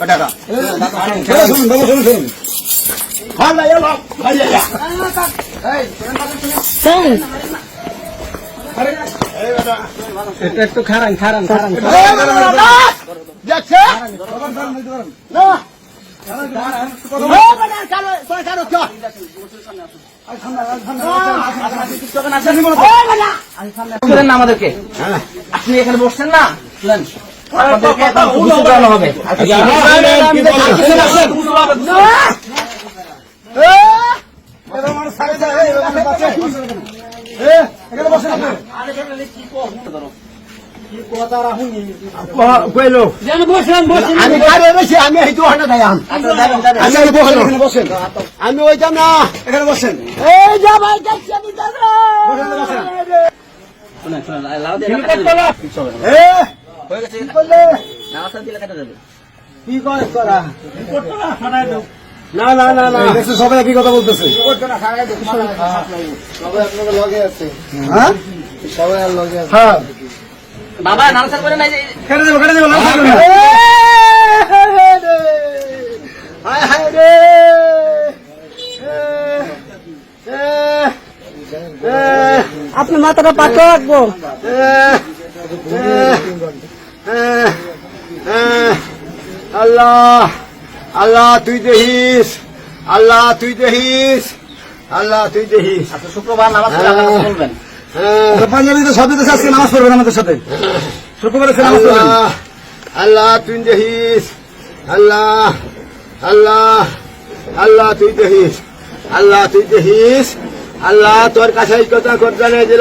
টাকা শুনুন বাবা শুনুন শুনুন হাল্লা ইয়ালা হাল্লা ইয়া এটা একটু খারান খারান খারান যাচ্ছে না করেন না আমাদেরকে আপনি এখানে বসছেন না আমি বসেন বসেন ওইটাম না এখানে বসেন এই আমি হয়ে গেছে কি করলে? দিলে কাটা যাবে। কি করে তোরা? না না না না। দেখছ সবাই একই কথা বলতেছে। হ্যাঁ। হ্যাঁ? বাবা নামাজ করে নাই কেটে দেবো কেটে দেবো লাল থাকবে না। হায় হায় রে আপনি মাথাটা পাকা রাখব। আল্লাহ আল্লাহ তুই দেখিস আল্লাহ তুই দেখিস আল্লাহ তুই দেখিস। আচ্ছা, শুক্রবার নামাজ বলবেন। তো পাঞ্জাবিতে সব দিতেছে আজকে নামাজ পড়বেন আমাদের সাথে। শুক্রবার সে নামাজ পড়বেন আল্লাহ তুই দেখিস আল্লাহ আল্লাহ আল্লাহ তুই দেখিস আল্লাহ তুই দেখিস আল্লাহ তোর কাছে এই কথা করতে